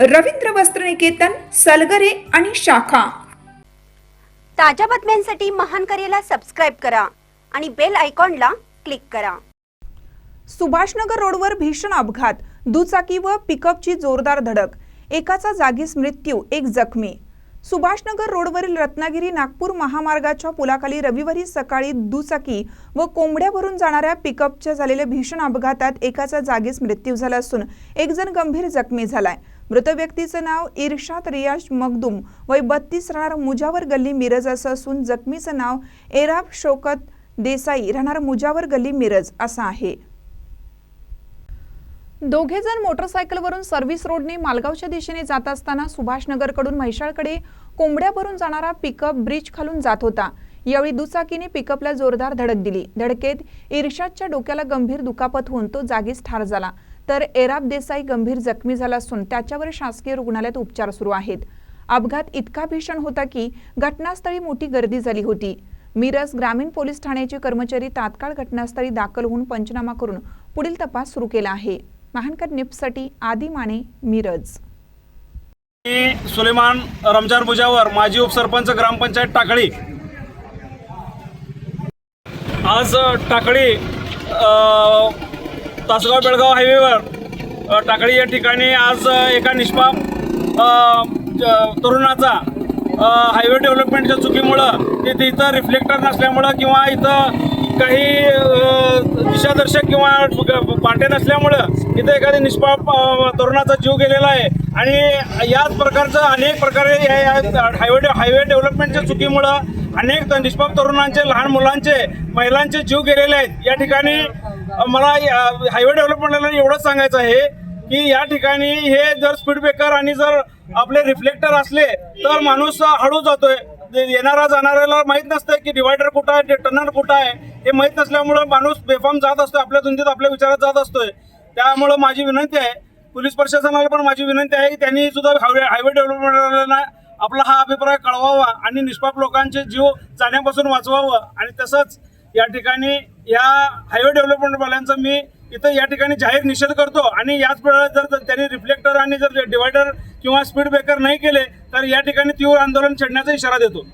रवींद्र वस्त्रनिकेतन सलगरे आणि शाखा. ताज्या बातम्यांसाठी महान करेला सबस्क्राईब करा आणि बेल आयकॉनला क्लिक करा. सुभाषनगर रोडवर भीषण अपघात दुचाकी व पिकअपची जोरदार धडक एकाचा जागीच मृत्यू एक जखमी. सुभाषनगर रोडवरील रत्नागिरी नागपूर महामार्गाच्या पुलाखाली रविवारी सकाळी दुचाकी व कोंबड्या भरून जाणाऱ्या पिकअपच्या झालेल्या भीषण अपघातात एकाचा जागीच मृत्यू झाला असून एक जण गंभीर जखमी झालाय. मृत व्यक्तीचं नाव इर्शाद रियाज मखदूम वय बत्तीस राहणार मुजावर गल्ली मिरज असं असून जखमीचं नाव एराब शोकत देसाई राहणार मुजावर गल्ली मिरज असं आहे. दोघे जण मोटरसायकलवरून सर्व्हिस रोडने मालगावच्या दिशेने जात असताना सुभाषनगरकडून म्हैसाळकडे कोंबड्या भरून जाणारा पिकअप ब्रिज खालून जात होता. यावेळी दुचाकीने पिकअपला जोरदार धडक दिली. धडकेत इर्शादच्या डोक्याला गंभीर दुखापत होऊन तो जागीच ठार झाला. तर एराब देसाई गंभीर जखमी झाला असून त्याच्यावर शासकीय रुग्णालयात उपचार सुरू आहेत. अपघात इतका भीषण होता की घटनास्थळी मोठी गर्दी झाली होती. मिरज ग्रामीण पोलीस ठाण्याचे कर्मचारी तात्काळ घटनास्थळी दाखल होऊन पंचनामा करून पुढील तपास सुरू केला आहे. महानकर निप्ससाठी आदी माने मिरज. मी सुलेमान रमजान मुजावर माजी उपसरपंच ग्रामपंचायत टाकळी. आज टाकळी तासगाव बेळगाव हायवेवर टाकळी या ठिकाणी आज एका निष्पाप तरुणाचा हायवे डेव्हलपमेंटच्या चुकीमुळं तिथे इथं रिफ्लेक्टर नसल्यामुळं किंवा इथं काही दिशादर्शक किंवा पाटे नसल्यामुळं इथं एखाद्या निष्पाप तरुणाचा जीव गेलेला आहे. आणि याच प्रकारचं अनेक प्रकारे या- हायवे हायवे डेव्हलपमेंटच्या चुकीमुळं अनेक निष्पाप तरुणांचे लहान मुलांचे महिलांचे जीव गेलेले आहेत. या ठिकाणी मला या- हायवे डेव्हलपमेंटला एवढंच सांगायचं आहे की या ठिकाणी हे जर स्पीड ब्रेकर आणि जर आपले रिफ्लेक्टर असले तर माणूस हळू जातोय. येणारा जाणाऱ्याला माहीत नसतं की डिवायडर कुठं आहे टर्नर कुठं आहे हे माहीत नसल्यामुळं माणूस बेफाम जात असतो आपल्या धुंदीत आपल्या विचारात जात असतोय. त्यामुळं माझी विनंती आहे पोलीस प्रशासनाला पण माझी विनंती आहे की त्यांनी सुद्धा हायवे हायवे डेव्हलपमेंटला आपला हा अभिप्राय कळवावा आणि निष्पाप लोकांचे जीव जाण्यापासून वाचवावं आणि तसंच या ठिकाणी या हायवे डेव्हलपमेंटवाल्यांचं मी इथं या ठिकाणी जाहीर निषेध करतो आणि याच वेळेला जर जर त्यांनी रिफ्लेक्टर आणि जर डिवायडर किंवा स्पीड ब्रेकर नाही केले तर या ठिकाणी तीव्र आंदोलन छेडण्याचा इशारा देतो.